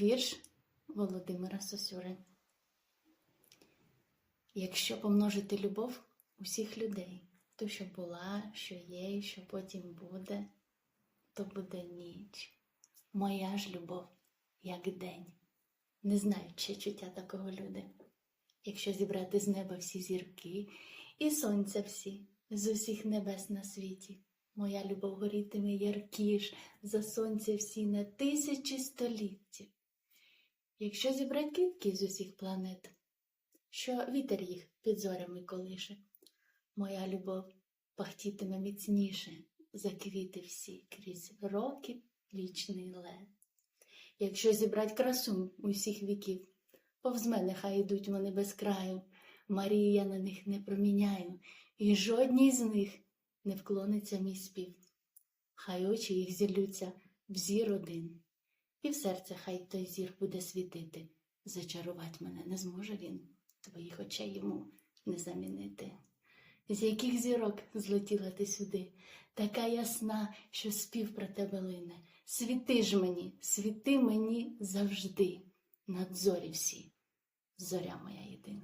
Вірш Володимира Сосюри. Якщо помножити любов усіх людей, ту, що була, що є, що потім буде, то буде ніч. Моя ж любов, як день. Не знають чи чуття такого люди. Якщо зібрати з неба всі зірки і сонця всі, з усіх небес на світі, моя любов горітиме яркіш за сонце всі на тисячі століттів. Якщо зібрати квітки з усіх планет, що вітер їх під зорями колише, моя любов пахтітиме міцніше за квіти всі крізь роки вічний лед. Якщо зібрать красу усіх віків, повз мене хай ідуть вони без краю, Марії я на них не проміняю, і жодній з них не вклониться мій спів. Хай очі їх зіллються в зір один, і в серце хай той зір буде світити. Зачарувати мене не зможе він, твоїх очей йому не замінити. З яких зірок злетіла ти сюди, така ясна, що спів про тебе лине. Світи ж мені, світи мені завжди, над зорі всі, зоря моя єдина.